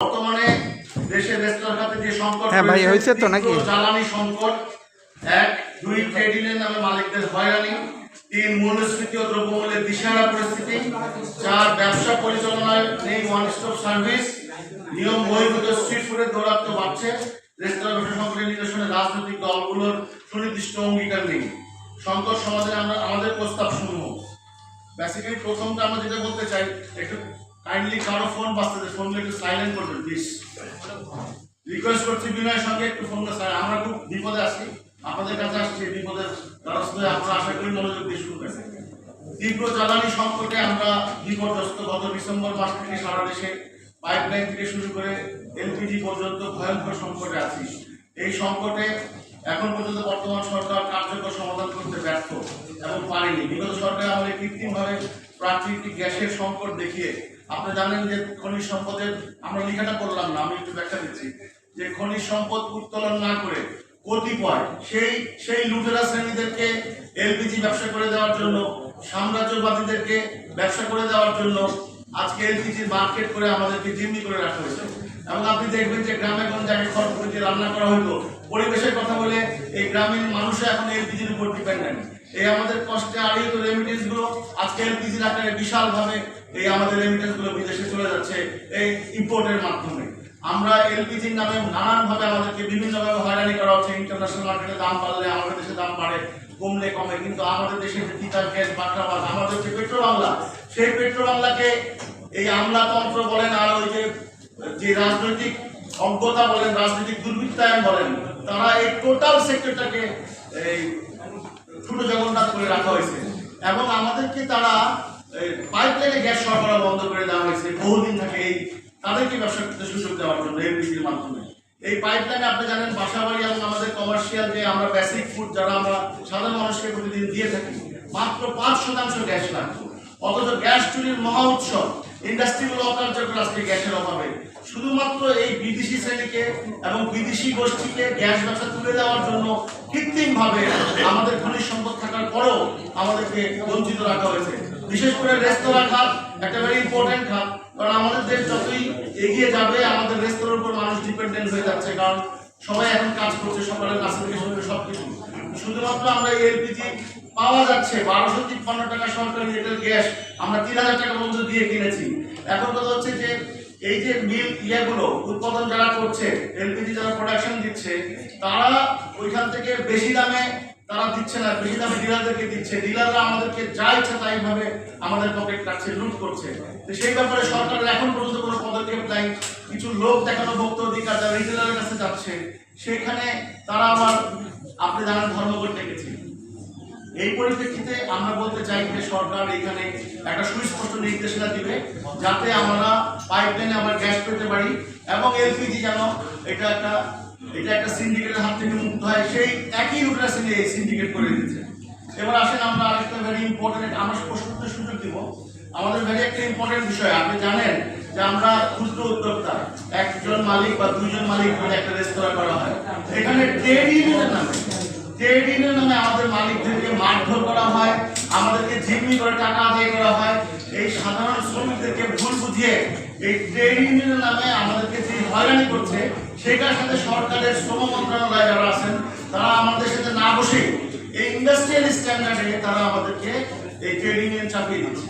বর্তমানে দেশে রেস্তোরাঁ খাতে যে সংকট হ্যাঁ ভাই, হয়েছে তো নাকি? জ্বালানি সংকট এক দুই ট্রেড ইউনিয়ন নামে মালিকদের হয়রানি তিন মূল্যস্ফীতি ও দ্রব্যমূল্যের দিশেহারা পরিস্থিতি চার ব্যবসা পরিচালনায় নেই ওয়ান স্টপ সার্ভিস নিয়ম বহির্ভূত স্ট্রিট ফুডের দৌরাত্ম বাড়ছে রেস্তোরাঁ ব্যবসা সংকটের নিরসনে রাজনৈতিক দলগুলোর সুনির্দিষ্ট অঙ্গীকার নেই সংকট সমাজে আমরা আমাদের প্রস্তাব সমূহ বেসিক্যালি প্রথমটা আমরা যেটা বলতে চাই একটু কাইন্ডলি কারও ফোন বাঁচতে ফোনটা একটু সাইলেন্ট করবেন প্লিজ রিকোয়েস্ট করছি বিনয়ের সঙ্গে একটু ফোনটা সাইলেন্ট আমরা খুব বিপদে আছি। আপনাদের কাছে আসছি, বিপদের দ্বারস্থ আমরা আশা করি মনোযোগ দিয়ে শুনবেন। তীব্র জ্বালানি সংকটে আমরা বিপর্যস্ত গত ডিসেম্বর মাস থেকে সারা দেশে পাইপলাইন থেকে শুরু করে এলপিজি পর্যন্ত ভয়ঙ্কর সংকটে আছি। এই সংকটে এখন পর্যন্ত বর্তমান সরকার কার্যকর সমাধান করতে ব্যর্থ এবং পারেনি। বিগত সরকার আমাদের কৃত্রিমভাবে প্রাকৃতিক গ্যাসের সংকট দেখিয়ে আপনি জানেন যে খনিজ সম্পদের আমরা লেখাটা করলাম না, আমি একটু ব্যাখ্যা দিচ্ছি। যে খনিজ সম্পদ উত্তোলন না করে কতিপয় সেই সেই লুটেরা শ্রেণীদেরকে এলপিজি ব্যবসা করে দেওয়ার জন্য, সাম্রাজ্যবাদীদেরকে ব্যবসা করে দেওয়ার জন্য আজকে এলপিজি মার্কেট করে আমাদেরকে জিম্মি করে রাখা হয়েছে। এবং আপনি দেখবেন যে গ্রামে গঞ্জে আগে খড় রান্না করা হতো পরিবেশের কথা বলে এই গ্রামীণ মানুষও এখন এলপিজির উপর ডিপেন্ডেন্ট এই আমাদের কষ্টে আড়িত রেমিটেন্সগুলো আজকে এলপিজির আকারে বিশাল ভাবে এই আমাদের রেমিটেন্সগুলো বিদেশে চলে যাচ্ছে এই ইম্পোর্টের মাধ্যমে। আমরা এলপিজির নামে নানান ভাবে আমাদেরকে বিভিন্ন ভাবে হয়রানি করা হচ্ছে ইন্টারন্যাশনাল মার্কেটে দাম বাড়লে আমাদের দেশে দাম বাড়ে, কমলে কমে। কিন্তু আমাদের দেশে যে তিতার গ্যাস বাকরাবাদ আমাদের যে পেট্রো বাংলা। সেই পেট্রো বাংলাকে এই আমলাতন্ত্র বলেন আর ওই যে যে রাজনৈতিক অজ্ঞতা বলেন, রাজনৈতিক দুর্বৃত্তায়ন বলেন, তারা এই টোটাল সেক্টরটাকে এই করে রাখা হয়েছে। এবং আমাদেরকে তারা পাইপলাইনে গ্যাস সরবরাহ বন্ধ করে দেওয়া হয়েছে। বহুদিন থেকে এই, তাদেরকে ব্যবসা করতে সুযোগ দেওয়ার জন্য এলপিজির মাধ্যমে। এই পাইপলাইনে আপনি জানেন, বাসাবাড়ি এবং আমাদের কমার্শিয়াল যে আমরা বেসিক ফুড যারা আমরা সাধারণ মানুষকে প্রতিদিন দিয়ে থাকি, মাত্র পাঁচ শতাংশ গ্যাস লাগতো। অথচ গ্যাস চুরির মহা উৎসব। ইন্ডাস্ট্রিগুলো অকার্যকর আজকে গ্যাসের অভাবে, শুধুমাত্র এই বিদেশি শ্রেণীকে এবং বিদেশি গোষ্ঠীকে গ্যাস ব্যবসা তুলে দেওয়ার জন্য কৃত্রিম ভাবে আমাদের খনিজ সম্পদ থাকার পরেও আমাদেরকে বঞ্চিত রাখা হয়েছে। বিশেষ করে রেস্তোরাঁ খাত, একটা ভেরি ইম্পর্টেন্ট খাত। কারণ আমাদের দেশ যতই এগিয়ে যাবে, আমাদের রেস্তোরাঁর উপর মানুষ ডিপেন্ডেন্ট হয়ে যাচ্ছে, কারণ সবাই এখন কাজ করছে করে সবকিছু। শুধুমাত্র আমরা এলপিজি পাওয়া যাচ্ছে, বারোশো তিপ্পান্ন টাকা সরকারি লিটার গ্যাস আমরা তিন হাজার টাকা পর্যন্ত দিয়ে কিনেছি এখন কথা হচ্ছে যে এই যে মিল ইয়েগুলো, উৎপাদন যারা করছে, এলপিজি যারা প্রোডাকশন দিচ্ছে, তারা ওইখান থেকে বেশি দামে তারা দিচ্ছে না, বেশি দামে ডিলারদেরকে দিচ্ছে। ডিলাররা আমাদেরকে যা ইচ্ছা তাই ভাবে আমাদের পকেট কাটছে লুট করছে। তো সেই ব্যাপারে সরকারের এখন পর্যন্ত কোনো পদক্ষেপ নাই। কিছু লোক দেখানো ভক্ত অধিকার যারা রিটেলারের কাছে যাচ্ছে, সেখানে তারা আবার এই পরিপ্রেক্ষিতে আমরা বলতে চাই যে সরকার এখানে একটা সুস্পষ্ট নির্দেশনা দিবে যাতে আমরা পাইপলাইনে আবার গ্যাস পেতে পারি এবং এলপিজি যেন এটা একটা এটা একটা সিন্ডিকেটের হাত থেকে মুক্ত হয়। সেই একই সিন্ডি সিন্ডিকেট করে দিচ্ছে। এবার আসেন আমরা আরেকটা ভেরি ইম্পর্টেন্ট আমরা প্রশ্ন সুযোগ দিব। আমাদের ভেরি একটা ইম্পর্টেন্ট বিষয়। আপনি জানেন যে আমরা ক্ষুদ্র উদ্যোক্তা। একজন মালিক বা দুইজন মালিক মিলে একটা রেস্তোরাঁ করা হয়। এখানে ট্রেড ইউনিয়নের নামে। ট্রেড নামে আমাদের মালিকদেরকে মারধর করা হয়, আমাদেরকে জিম্মি করে টাকা আদায় করা হয়, এই সাধারণ শ্রমিকদেরকে ভুল বুঝিয়ে এই ট্রেড নামে আমাদেরকে যে হয়রানি করছে, সেটার সাথে সরকারের শ্রম মন্ত্রণালয় যারা আছেন, তারা আমাদের সাথে না বসে এই ইন্ডাস্ট্রিয়াল স্ট্যান্ডার্ডে তারা আমাদেরকে এই ট্রেড চাপিয়ে দিচ্ছে।